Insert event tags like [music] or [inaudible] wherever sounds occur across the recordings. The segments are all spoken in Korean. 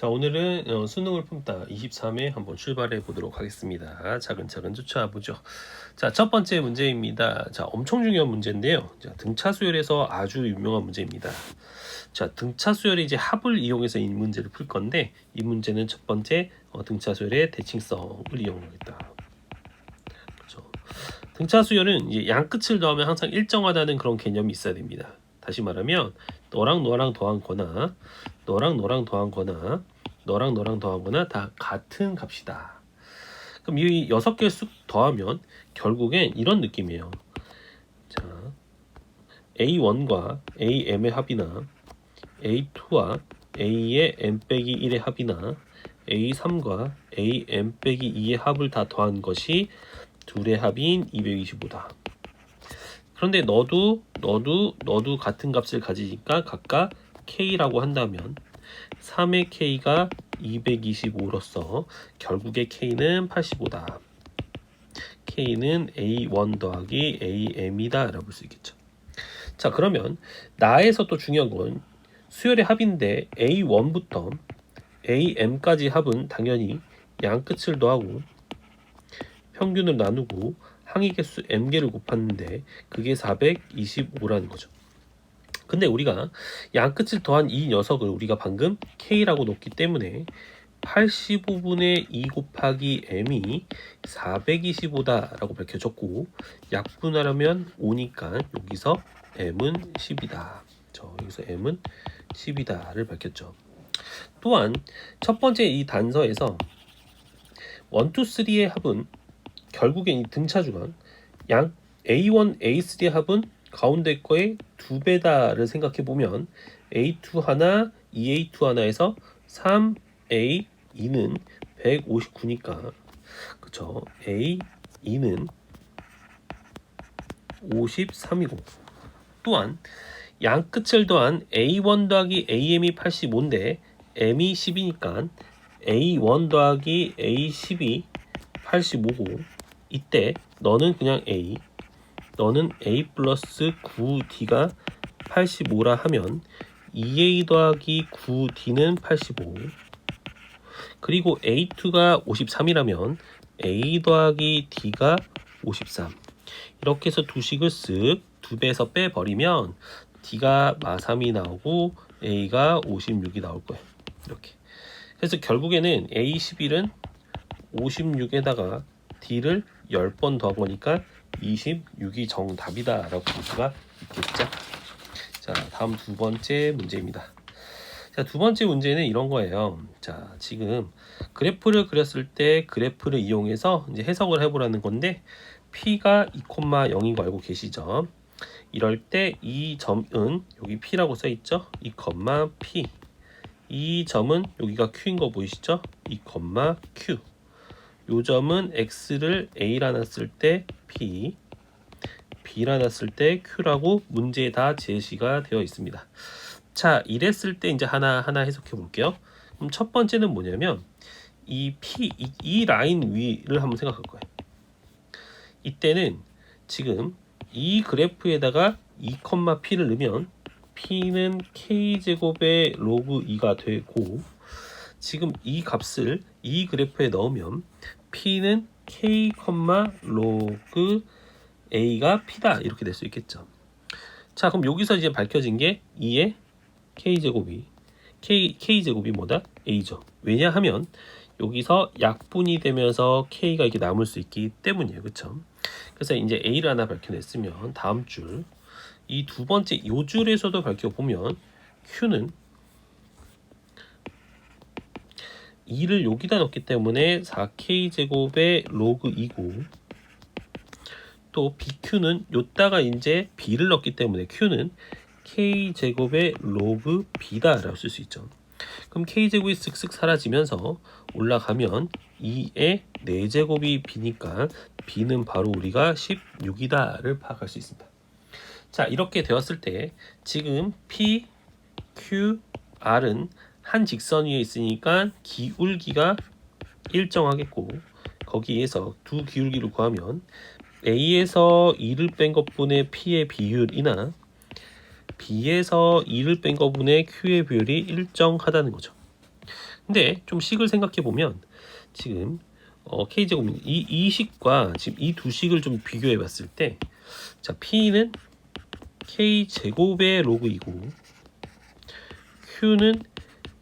자 오늘은 어, 수능을 품다 23회 한번 출발해 보도록 하겠습니다. 차근차근 쫓아와 보죠. 자첫 번째 문제입니다. 자 엄청 중요한 문제인데요. 자 등차 수열에서 아주 유명한 문제입니다. 자 등차 수열의 이제 합을 이용해서 이 문제를 풀 건데 이 문제는 첫 번째 어, 등차 수열의 대칭성을 이용하겠다. 그렇죠. 등차 수열은 이제 양 끝을 더하면 항상 일정하다는 그런 개념이 있어야 됩니다. 다시 말하면 너랑 너랑 더한 거나 너랑 너랑 더한 거나 너랑 너랑 더한 거나 다 같은 값이다. 그럼 이 여섯 개수 더하면 결국엔 이런 느낌이에요. 자, A1과 AM의 합이나 A2와 A의 M 빼기 1의 합이나 A3과 AM 빼기 2의 합을 다 더한 것이 둘의 합인 225다. 그런데 너도 너도 너도 같은 값을 가지니까 각각 k라고 한다면 3의 k가 225로서 결국의 k는 85다. k는 a1 더하기 am이다 라고 볼 수 있겠죠. 자 그러면 나에서 또 중요한 건 수열의 합인데 a1부터 am까지 합은 당연히 양 끝을 더하고 평균을 나누고 항의 개수 m개를 곱했는데 그게 425라는 거죠. 근데 우리가 양 끝을 더한 이 녀석을 우리가 방금 k라고 놓기 때문에 85분의 2 곱하기 m이 425다 라고 밝혀졌고 약분하려면 5니까 여기서 m은 10이다. 저 여기서 m은 10이다 를 밝혔죠. 또한 첫 번째 이 단서에서 1, 2, 3의 합은 결국엔 이 등차 주간 양 A1, A3의 합은 가운데 거의 두 배다를 생각해 보면 A2 하나, 2A2 하나에서 3A 2는 159니까. 그쵸? A2는 53이고. 또한 양 끝을 더한 A1 더하기 AM이 85인데 M이 10이니까 A1 더하기 A10이 85고. 이때 너는 그냥 A 너는 A 플러스 9D가 85라 하면 2A 더하기 9D는 85 그리고 A2가 53이라면 A 더하기 D가 53 이렇게 해서 두 식을 쓱 두 배에서 빼버리면 D가 마3이 나오고 A가 56이 나올 거예요. 이렇게. 그래서 결국에는 A11은 56에다가 D를 10번 더한 거니까 26이 정답이다. 라고 볼 수가 있겠죠? 자 다음 두 번째 문제입니다. 자 두 번째 문제는 이런 거예요. 자 지금 그래프를 그렸을 때 그래프를 이용해서 이제 해석을 해보라는 건데 P가 2,0인 거 알고 계시죠? 이럴 때 이 점은 여기 P라고 써 있죠? 2, P. 이 점은 여기가 Q인 거 보이시죠? 2, Q 요 점은 x를 a라 놨을 때 p, b라 놨을 때 q라고 문제에 다 제시가 되어 있습니다. 자, 이랬을 때 이제 하나 하나 해석해 볼게요. 그럼 첫 번째는 뭐냐면 이 p 이, 이 라인 위를 한번 생각할 거예요. 이때는 지금 이 그래프에다가 2,p를 넣으면 p는 k 제곱의 로그 2가 되고 지금 이 값을 이 그래프에 넣으면 P는 K, 로그 A가 P다 이렇게 될 수 있겠죠. 자 그럼 여기서 이제 밝혀진 게 2의 K제곱이 K, K제곱이 뭐다? A죠. 왜냐하면 여기서 약분이 되면서 K가 이렇게 남을 수 있기 때문이에요. 그쵸? 그래서 이제 A를 하나 밝혀냈으면 다음 줄 이 두 번째 요 줄에서도 밝혀보면 Q는 2를 여기다 넣기 때문에 4k 제곱의 로그 2고 또 BQ는 요다가 이제 B를 넣기 때문에 Q는 K 제곱의 로그 B다라고 쓸 수 있죠. 그럼 K 제곱이 쓱쓱 사라지면서 올라가면 2의 4제곱이 B니까 B는 바로 우리가 16이다를 파악할 수 있습니다. 자 이렇게 되었을 때 지금 P, Q, R은 한 직선 위에 있으니까 기울기가 일정하겠고 거기에서 두 기울기를 구하면 A에서 2를 뺀 것분의 P의 비율이나 B에서 2를 뺀 것분의 Q의 비율이 일정하다는 거죠. 근데 좀 식을 생각해 보면 지금 어, k 제곱 이, 이 식과 지금 이 두 식을 좀 비교해 봤을 때 자 p는 k 제곱의 로그이고 q는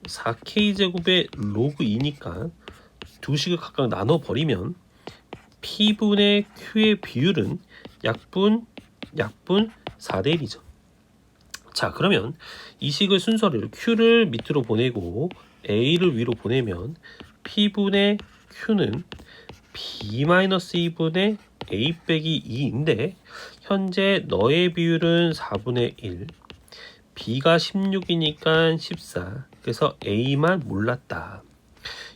4k 제곱의 로그 2니까 두 식을 각각 나눠 버리면 p분의 q의 비율은 약분 약분 4대 1이죠. 자 그러면 이 식의 순서를 q를 밑으로 보내고 a를 위로 보내면 p분의 q는 b-2분의 a 빼기 2인데 현재 너의 비율은 4분의 1 b가 16이니까 14 그래서 a만 몰랐다.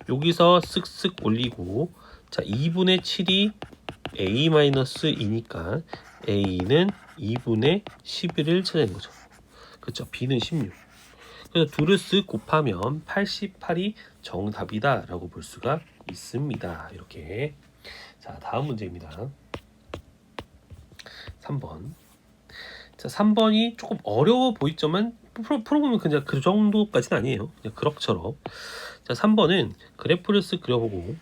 여기서 쓱쓱 올리고 자 2분의 7이 a-2니까 a는 2분의 11을 찾아낸 거죠. 그렇죠? B는 16 그래서 둘을 쓱 곱하면 88이 정답이다 라고 볼 수가 있습니다. 이렇게. 자 다음 문제입니다. 3번. 자 3번이 조금 어려워 보이지만 풀어, 풀어보면 그냥 그 정도까지는 아니에요. 그냥 그럭저럭. 자 3번은 그래프를 쓱 그려보고.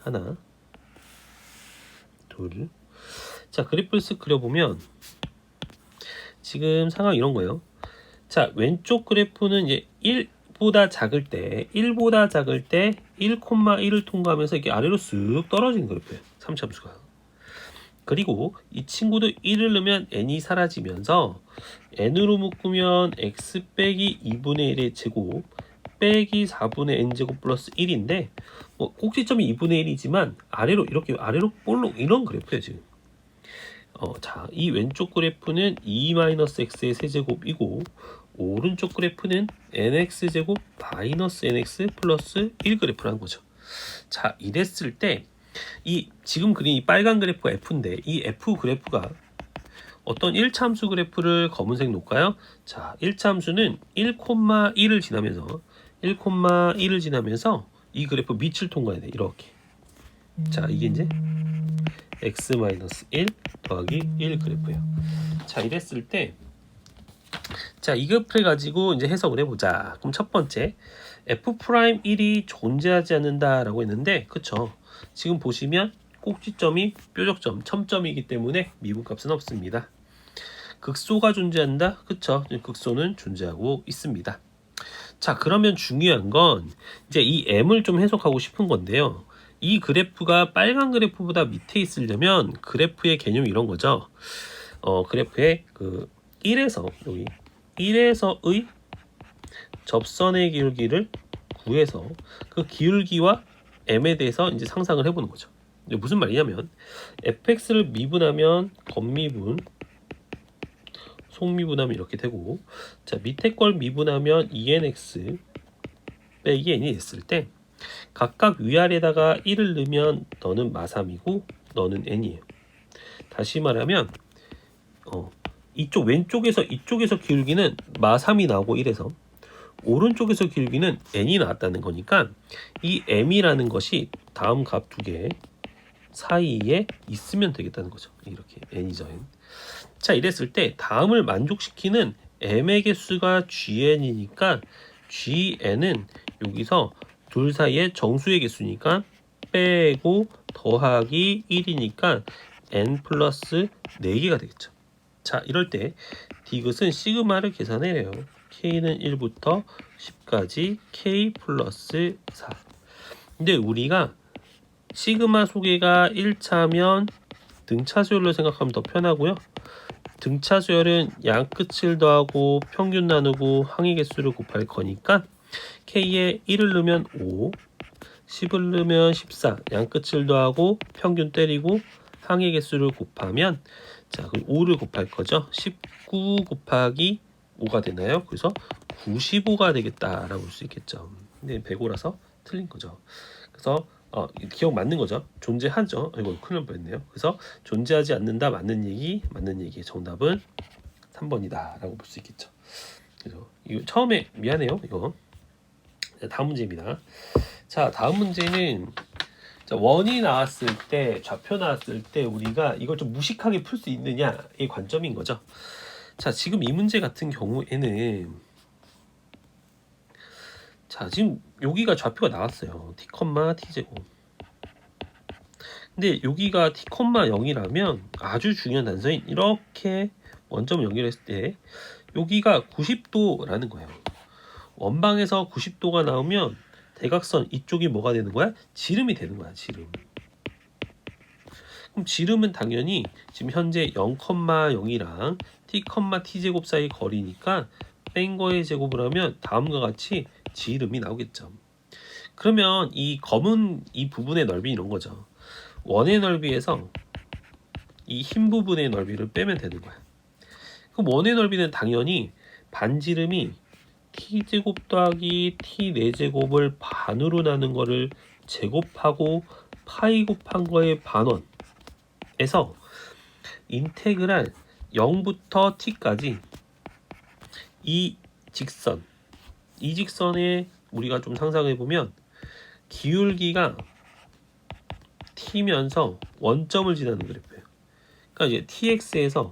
하나. 둘 자 그래프를 쓱 그려보면 지금 상황 이런 거예요. 자, 왼쪽 그래프는 이제 1보다 작을 때, 1보다 작을 때 1,1을 통과하면서 이게 아래로 쓱 떨어지는 그래프예요. 3참수가. 그리고 이 친구도 1을 넣으면 n이 사라지면서 n으로 묶으면 x 빼기 2분의 1의 제곱 빼기 4분의 n제곱 플러스 1인데 뭐 꼭지점이 2분의 1이지만 아래로 이렇게 아래로 볼록 이런 그래프예요 지금 어, 자, 이 왼쪽 그래프는 2-x의 세제곱이고 오른쪽 그래프는 nx제곱 마이너스 nx 플러스 1 그래프라는 거죠. 자, 이랬을 때 이 지금 그린 이 빨간 그래프가 f인데 이 f 그래프가 어떤 1참수 그래프를 검은색 놓을까요? 자, 1참수는 1,1을 지나면서 1,1을 지나면서 이 그래프 밑을 통과해야 돼. 이렇게. 자, 이게 이제 x-1 더하기 1 그래프예요. 자, 이랬을 때 자, 이 그래프를 가지고 이제 해석을 해 보자. 그럼 첫 번째, f'1이 존재하지 않는다라고 했는데, 그쵸? 지금 보시면 꼭지점이 뾰족점, 첨점이기 때문에 미분값은 없습니다. 극소가 존재한다? 그쵸? 극소는 존재하고 있습니다. 자, 그러면 중요한 건 이제 이 m을 좀 해석하고 싶은 건데요. 이 그래프가 빨간 그래프보다 밑에 있으려면 그래프의 개념이 이런 거죠. 어, 그래프의 그 1에서 여기 1에서의 접선의 기울기를 구해서 그 기울기와 m에 대해서 이제 상상을 해보는 거죠. 이게 무슨 말이냐면 fx를 미분하면 겉미분 속미분하면 이렇게 되고 자 밑에 걸 미분하면 2nx 빼기 n이 됐을 때 각각 위아래다가 1을 넣으면 너는 마삼이고 너는 n이에요. 다시 말하면 어, 이쪽 왼쪽에서 이쪽에서 기울기는 마3이 나오고 1에서 오른쪽에서 기울기는 n이 나왔다는 거니까 이 m이라는 것이 다음 값 두 개 사이에 있으면 되겠다는 거죠. 이렇게 n이죠 n. 자 이랬을 때 다음을 만족시키는 m의 개수가 gn이니까 gn은 여기서 둘 사이의 정수의 개수니까 빼고 더하기 1이니까 n 플러스 4개가 되겠죠. 자, 이럴 때 디귿은 시그마를 계산해요. K는 1부터 10까지 k 플러스 4. 근데 우리가 시그마 소개가 1차면 등차수열로 생각하면 더 편하고요. 등차수열은 양 끝을 더하고 평균 나누고 항의 개수를 곱할 거니까 k에 1을 넣으면 5, 10을 넣으면 14, 양 끝을 더하고 평균 때리고 항의 개수를 곱하면 자, 그럼 5를 곱할 거죠. 19 곱하기 5가 되나요? 그래서 95가 되겠다라고 볼 수 있겠죠. 근데 105라서 틀린 거죠. 그래서 어, 기억 맞는 거죠. 존재하죠. 이거 큰일 날 뻔했네요. 그래서 존재하지 않는다 맞는 얘기 맞는 얘기 정답은 3번이다라고 볼 수 있겠죠. 그래서 이거 처음에 미안해요. 이거 자, 다음 문제입니다. 자 다음 문제는 자, 원이 나왔을 때 좌표 나왔을 때 우리가 이걸 좀 무식하게 풀 수 있느냐의 관점인 거죠. 자 지금 이 문제 같은 경우에는 자, 지금 여기가 좌표가 나왔어요. t, t 제곱. 근데 여기가 t, 0이라면 아주 중요한 단서인 이렇게 원점 연결했을 때 여기가 90도라는 거예요. 원방에서 90도가 나오면 대각선 이쪽이 뭐가 되는 거야? 지름이 되는 거야, 지름. 그럼 지름은 당연히 지금 현재 0,0이랑 t, t 제곱 사이 거리니까 뺀 거의 제곱을 하면 다음과 같이 지름이 나오겠죠. 그러면 이 검은 이 부분의 넓이 이런 거죠. 원의 넓이에서 이 흰 부분의 넓이를 빼면 되는 거야. 그럼 원의 넓이는 당연히 반지름이 t 제곱 더하기 t 4제곱을 반으로 나눈 거를 제곱하고 파이 곱한 거의 반원에서 인테그랄 0부터 t까지 이 직선 이 직선에 우리가 좀 상상해 보면 기울기가 t면서 원점을 지나는 그래프예요. 그러니까 이제 tx에서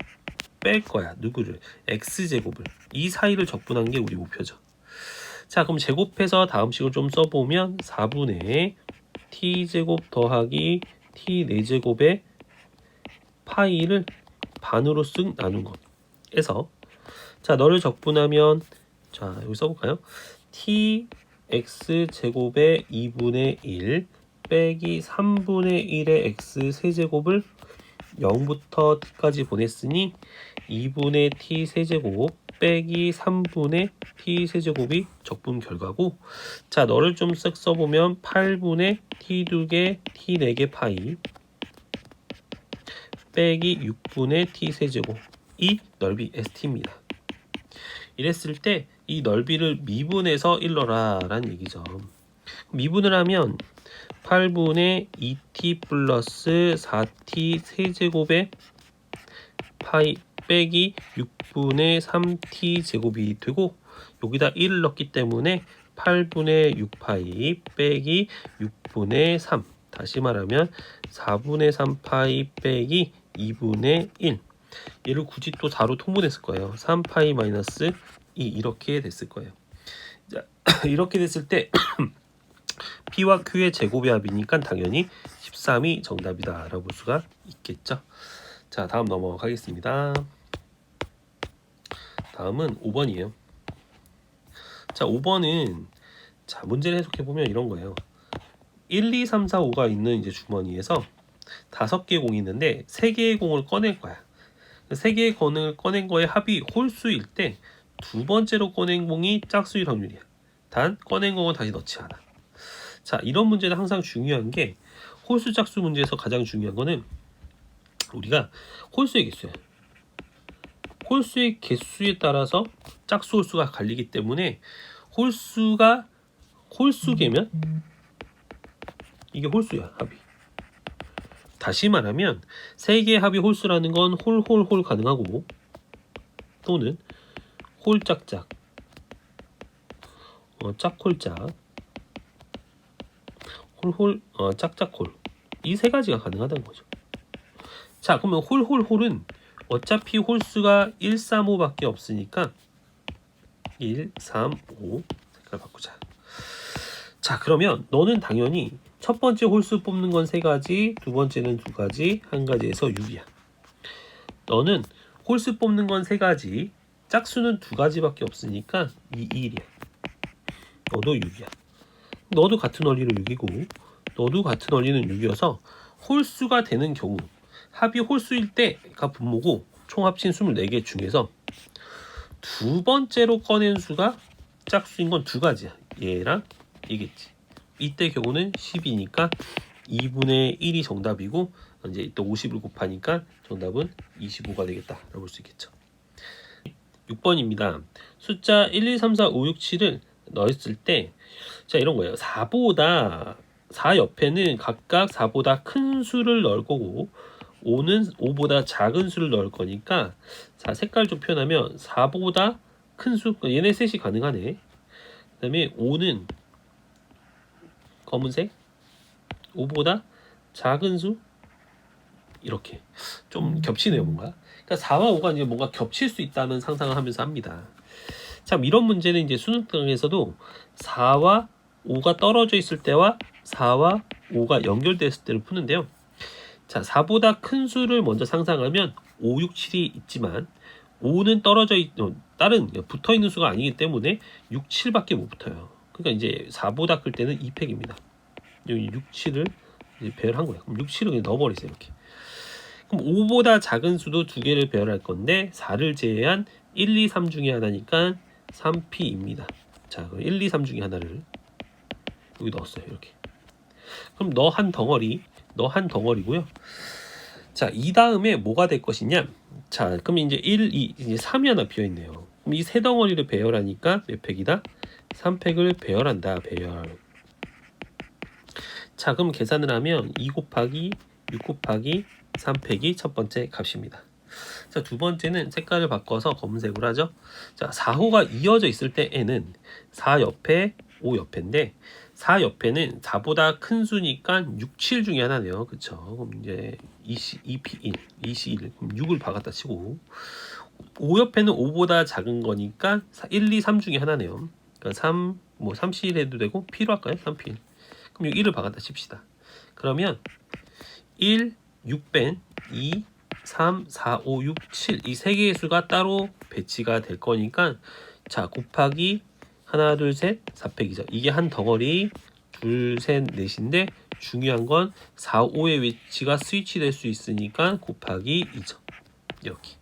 뺄 거야. 누구를? x제곱을. 이 사이를 적분한 게 우리 목표죠. 자, 그럼 제곱해서 다음 식을 좀 써보면 4분의 t제곱 더하기 t 4제곱의 파이를 반으로 쓱 나눈 것에서 자, 너를 적분하면 자, 여기 써볼까요? t x 제곱의 2분의 1 빼기 3분의 1의 x 세제곱을 0부터 t까지 보냈으니 2분의 t 세제곱 빼기 3분의 t 세제곱이 적분 결과고 자 너를 좀 쓱 써보면 8분의 t 2개 t 4개 파이 빼기 6분의 t 세제곱 이 넓이 st입니다. 이랬을 때 이 넓이를 미분해서 일러라 라는 얘기죠. 미분을 하면 8분의 2t 플러스 4t 세제곱의 파이 빼기 6분의 3t 제곱이 되고 여기다 1을 넣기 때문에 8분의 6파이 빼기 6분의 3 다시 말하면 4분의 3파이 빼기 2분의 1 얘를 굳이 또 4로 통분했을 거예요. 3파이 마이너스 2 이렇게 됐을 거예요. 자, [clears throat] 이렇게 됐을 때 [clears throat] P와 Q의 제곱의 합이니까 당연히 13이 정답이다 라고 볼 수가 있겠죠. 자 다음 넘어가겠습니다. 다음은 5번이에요. 자 5번은 자 문제를 해석해 보면 이런 거예요. 1, 2, 3, 4, 5가 있는 이제 주머니에서 다섯 개의 공이 있는데 세 개의 공을 꺼낼 거야 세 개의 공을 꺼낸 거의 합이 홀수일 때 두 번째로 꺼낸 공이 짝수일 확률이야 단 꺼낸 공은 다시 넣지 않아 자, 이런 문제는 항상 중요한 게 홀수 짝수 문제에서 가장 중요한 거는 우리가 홀수의 개수야. 홀수의 개수에 따라서 짝수 홀수가 갈리기 때문에 홀수가 홀수계면 이게 홀수야, 합이. 다시 말하면 세 개의 합이 홀수라는 건 홀홀홀 가능하고 또는 홀짝짝 어, 짝홀짝 홀홀 어, 짝짝홀 이 세 가지가 가능하다는 거죠. 자 그러면 홀홀홀은 어차피 홀수가 1, 3, 5밖에 없으니까 1, 3, 5 색깔 바꾸자. 자 그러면 너는 당연히 첫 번째 홀수 뽑는 건 세 가지, 두 번째는 두 가지, 한 가지에서 6이야. 너는 홀수 뽑는 건 세 가지, 짝수는 두 가지밖에 없으니까 이 1이야. 너도 6이야. 너도 같은 원리로 6이고 너도 같은 원리는 6이어서 홀수가 되는 경우 합이 홀수일 때가 분모고 총 합친 24개 중에서 두 번째로 꺼낸 수가 짝수인 건 두 가지야. 얘랑 이겠지. 이때 경우는 10이니까 2분의 1이 정답이고 이제 또 50을 곱하니까 정답은 25가 되겠다라고 볼 수 있겠죠. 6번입니다. 숫자 1, 2, 3, 4, 5, 6, 7을 넣었을 때 자 이런 거예요. 4보다 4 옆에는 각각 4보다 큰 수를 넣을 거고 5는 5보다 작은 수를 넣을 거니까 자 색깔 좀 표현하면 4보다 큰 수, 얘네 셋이 가능하네. 그 다음에 5는 검은색, 5보다 작은 수 이렇게 좀 겹치네요 뭔가. 그러니까 4와 5가 이제 뭔가 겹칠 수 있다는 상상을 하면서 합니다. 참 이런 문제는 이제 수능 등에서도 4와 5가 떨어져 있을 때와 4와 5가 연결되어 있을 때를 푸는데요. 자, 4보다 큰 수를 먼저 상상하면 5, 6, 7이 있지만 5는 떨어져 있, 어, 다른 붙어 있는 수가 아니기 때문에 6, 7밖에 못 붙어요. 그러니까 이제 4보다 클 때는 2팩입니다. 여기 6, 7을 이제 배열한 거예요. 그럼 6, 7을 그냥 넣어버리세요. 이렇게. 그럼 5보다 작은 수도 두 개를 배열할 건데 4를 제외한 1, 2, 3 중에 하나니까 3P입니다. 자, 그럼 1, 2, 3 중에 하나를 여기 넣었어요. 이렇게. 그럼 너 한 덩어리, 너 한 덩어리고요. 자, 이 다음에 뭐가 될 것이냐? 자, 그럼 이제 1, 2, 이제 3이 하나 비어 있네요. 그럼 이 세 덩어리를 배열하니까 몇 팩이다? 3팩을 배열한다. 배열. 자, 그럼 계산을 하면 2 곱하기 6 곱하기 3팩이 첫 번째 값입니다. 자, 두 번째는 색깔을 바꿔서 검은색으로 하죠. 자, 4호가 이어져 있을 때에는 4 옆에 5 옆인데 4 옆에는 4보다 큰 수니까 6, 7 중에 하나네요. 그쵸? 그럼 이제 20, 2P1, 21. 그럼 6을 박았다 치고 5 옆에는 5보다 작은 거니까 1, 2, 3 중에 하나네요. 그러니까 3, 뭐 3C1 해도 되고 P로 할까요? 3P1. 그럼 여기 1을 박았다 칩시다. 그러면 1, 6뺀 2, 3, 4, 5, 6, 7 이 세 개의 수가 따로 배치가 될 거니까 자 곱하기 하나 둘 셋 4팩이죠. 이게 한 덩어리 둘 셋 넷인데 중요한 건 4, 5의 위치가 스위치 될 수 있으니까 곱하기 2죠. 이렇게.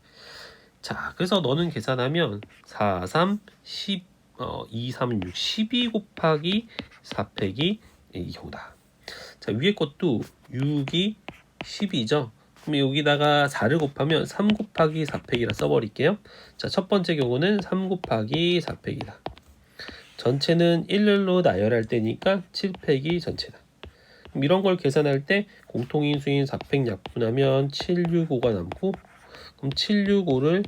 자 그래서 너는 계산하면 4, 3, 10, 어, 2, 3, 6, 12 곱하기 4팩이 이거다. 자 위에 것도 6이 12죠. 그럼 여기다가 4를 곱하면 3 곱하기 4팩이라 써버릴게요. 자, 첫 번째 경우는 3 곱하기 4팩이다. 전체는 1로 나열할 때니까 7팩이 전체다. 그럼 이런 걸 계산할 때 공통인수인 4팩 약분하면 765가 남고 그럼 765를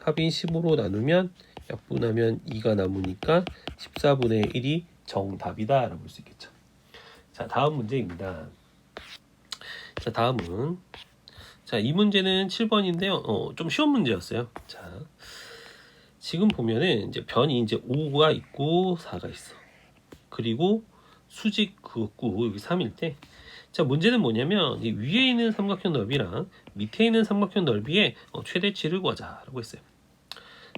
합인 10으로 나누면 약분하면 2가 남으니까 14분의 1이 정답이다 라고 볼 수 있겠죠. 자, 다음 문제입니다. 자, 다음은 자, 이 문제는 7번인데요. 어, 좀 쉬운 문제였어요. 자, 지금 보면은 이제 변이 이제 5가 있고 4가 있어. 그리고 수직 그었고 여기 3일 때 자, 문제는 뭐냐면 이 위에 있는 삼각형 넓이랑 밑에 있는 삼각형 넓이의 어, 최대치를 구하자라고 했어요.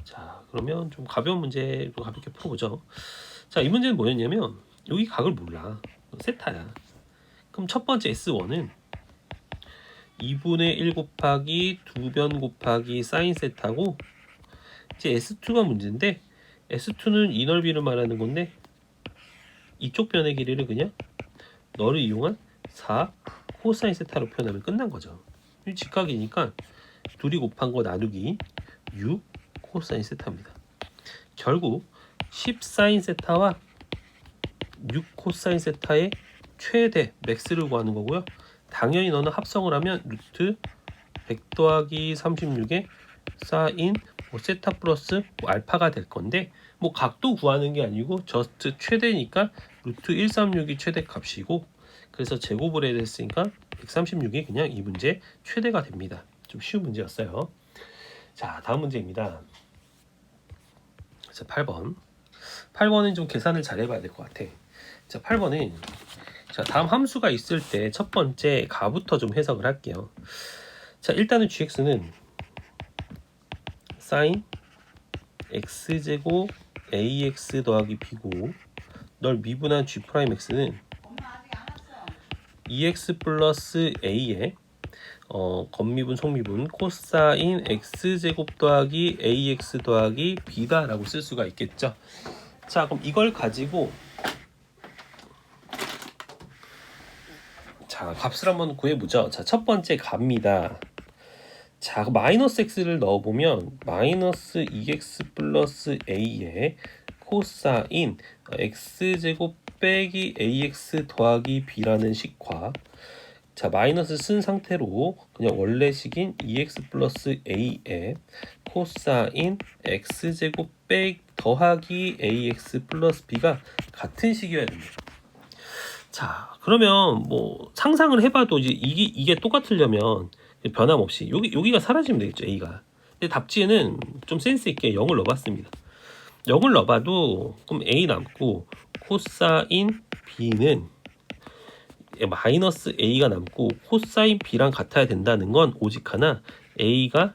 자, 그러면 좀 가벼운 문제로 가볍게 풀어보죠. 자, 이 문제는 뭐였냐면 여기 각을 몰라. 세타야. 그럼 첫 번째 S1은 2분의 1 곱하기 2변 곱하기 사인 세타고 이제 S2가 문제인데 S2는 이 넓이를 말하는 건데 이쪽 변의 길이를 그냥 너를 이용한 4 코사인 세타로 표현하면 끝난 거죠. 이 직각이니까 둘이 곱한 거 나누기 6 코사인 세타입니다. 결국 10 사인 세타와 6 코사인 세타의 최대 맥스를 구하는 거고요. 당연히 너는 합성을 하면 루트 100 더하기 36에 사인 뭐 세타 플러스 뭐 알파가 될 건데 뭐 각도 구하는 게 아니고 저스트 최대니까 루트 136이 최대 값이고 그래서 제곱을 해야 됐으니까 136이 그냥 이 문제 최대가 됩니다. 좀 쉬운 문제였어요. 자 다음 문제입니다. 자 8번 8번은 좀 계산을 잘 해봐야 될 것 같아. 자 8번은 자, 다음 함수가 있을 때 첫 번째 가부터 좀 해석을 할게요. 자, 일단은 gx는 sin x제곱 ax 더하기 b고 널 미분한 g 프라임 x는 2x 플러스 a에 어, 겉미분 속미분 코사인 x제곱 더하기 ax 더하기 b다 라고 쓸 수가 있겠죠. 자, 그럼 이걸 가지고 자, 값을 한번 구해보죠. 자, 첫 번째 값입니다. 자, 그 마이너스 x를 넣어보면 마이너스 2x 플러스 a에 코사인 x제곱 빼기 ax 더하기 b라는 식과 자, 마이너스 쓴 상태로 그냥 원래식인 2x 플러스 a에 코사인 x제곱 빼기 더하기 ax 플러스 b가 같은 식이어야 됩니다. 자, 그러면 뭐 상상을 해봐도 이제 이게 이게 똑같으려면 변함없이 여기 여기가 사라지면 되겠죠 A가. 근데 답지에는 좀 센스 있게 0을 넣어봤습니다. 0을 넣어봐도 그럼 A 남고 코사인 B는 마이너스 A가 남고 코사인 B랑 같아야 된다는 건 오직 하나 A가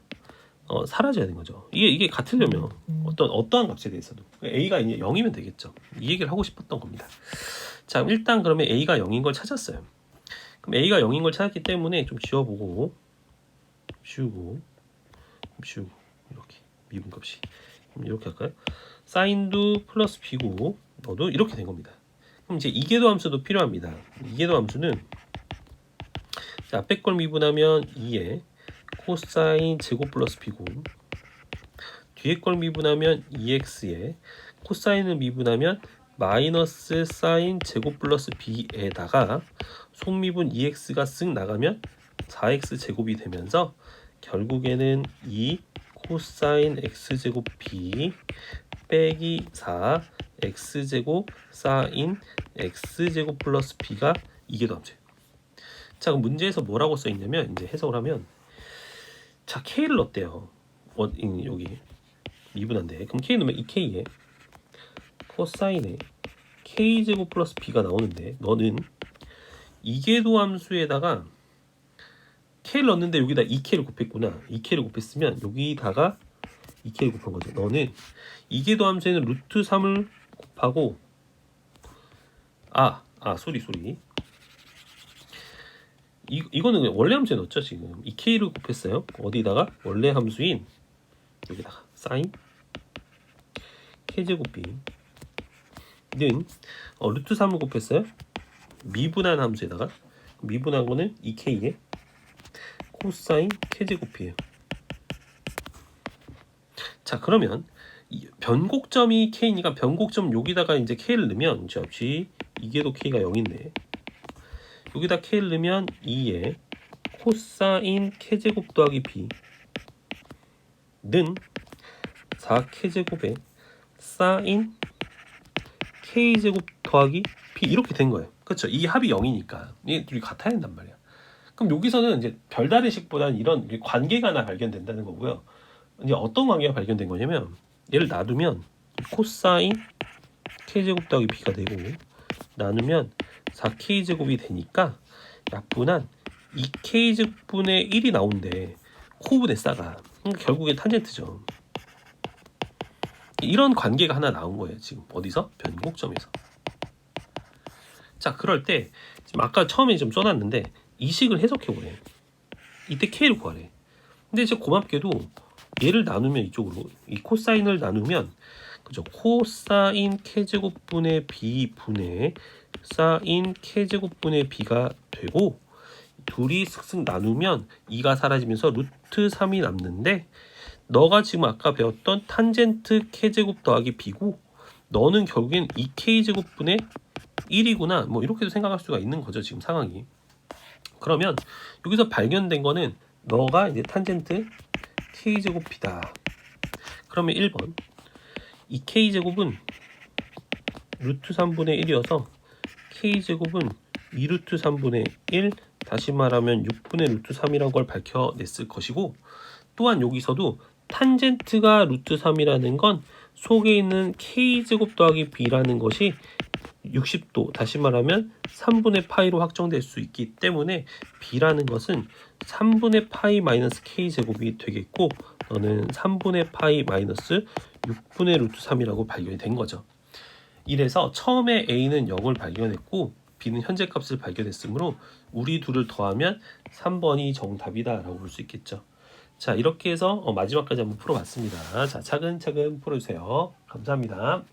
어, 사라져야 되는 거죠. 이게 이게 같으려면 어떤 어떠한 값에 대해서도 A가 이제 0이면 되겠죠. 이 얘기를 하고 싶었던 겁니다. 자, 일단 그러면 A가 0인 걸 찾았어요. 그럼 A가 0인 걸 찾았기 때문에 좀 지워보고 지우고 지우고 이렇게 미분값이 이렇게 할까요? 사인도 플러스 B고 너도 이렇게 된 겁니다. 그럼 이제 이계도 함수도 필요합니다. 이계도 함수는 자, 앞에 걸 미분하면 2에 코사인 제곱 플러스 B고 뒤에 걸 미분하면 2x에 코사인을 미분하면 마이너스 사인 제곱 플러스 b에다가 속미분 2x가 쓱 나가면 4x 제곱이 되면서 결국에는 2 코사인 x 제곱 b 빼기 4 x 제곱 사인 x 제곱 플러스 b가 이게 더 함수예요. 자 그럼 문제에서 뭐라고 써 있냐면 이제 해석을 하면 자 k를 넣었대요. 어, 이- 여기 미분한데 그럼 k 넣으면 이 k에 코사인에 k 제곱 플러스 b가 나오는데 너는 이계도 함수에다가 k를 넣었는데 여기다 2k를 곱했구나 2k를 곱했으면 여기다가 2k를 곱한 거죠 너는 이계도 함수에는 루트 3을 곱하고 아, 아, 소리, 소리. 이, 이거는 원래 함수에 넣었죠, 지금. 이 k를 곱했어요. 어디다가? 원래 함수인, 여기다가, 사인, k제곱 b는, 어, 루트 3을 곱했어요. 미분한 함수에다가, 미분한 거는 이 k에 코사인 k제곱 b예요. 자, 그러면, 이 변곡점이 k니까 변곡점 여기다가 이제 k를 넣으면 역시 이게도 k가 0인데 여기다 k를 넣으면 2에 코사인 k제곱 더하기 b는 4k제곱에 사인 k제곱 더하기 b 이렇게 된 거예요. 그렇죠? 이 합이 0이니까 이게 둘이 같아야 된단 말이야. 그럼 여기서는 이제 별다른 식보다는 이런 관계가 하나 발견된다는 거고요. 이제 어떤 관계가 발견된 거냐면 얘를 놔두면 코사인 k제곱 더하기 b가 되고 나누면 4k제곱이 되니까 약분한 2k제곱분의 1이 나온대. 코분의 싸가 그러니까 결국엔 탄젠트죠. 이런 관계가 하나 나온 거예요 지금. 어디서? 변곡점에서. 자 그럴 때 지금 아까 처음에 좀 써놨는데 이 식을 해석해 보래. 이때 k를 구하래. 근데 이제 고맙게도 얘를 나누면 이쪽으로. 이 코사인을 나누면 그죠? 코사인 k제곱분의 b분의 사인 k제곱분의 b가 되고 둘이 슥슥 나누면 2가 사라지면서 루트 3이 남는데 너가 지금 아까 배웠던 탄젠트 k제곱 더하기 b고 너는 결국엔 2k제곱분의 1이구나. 뭐 이렇게도 생각할 수가 있는 거죠 지금 상황이. 그러면 여기서 발견된 거는 너가 이제 탄젠트 k제곱이다. 그러면 1번. 이 k제곱은 루트 3분의 1이어서 k제곱은 2루트 3분의 1 다시 말하면 6분의 루트 3이라는 걸 밝혀냈을 것이고 또한 여기서도 탄젠트가 루트 3이라는 건 속에 있는 k제곱 더하기 b라는 것이 60도 다시 말하면 3분의 파이로 확정될 수 있기 때문에 b라는 것은 3분의 파이 마이너스 k제곱이 되겠고 너는 3분의 파이 마이너스 6분의 루트 3이라고 발견이 된 거죠. 이래서 처음에 A는 0을 발견했고 B는 현재 값을 발견했으므로 우리 둘을 더하면 3번이 정답이다라고 볼 수 있겠죠. 자 이렇게 해서 어, 마지막까지 한번 풀어봤습니다. 자 차근차근 풀어주세요. 감사합니다.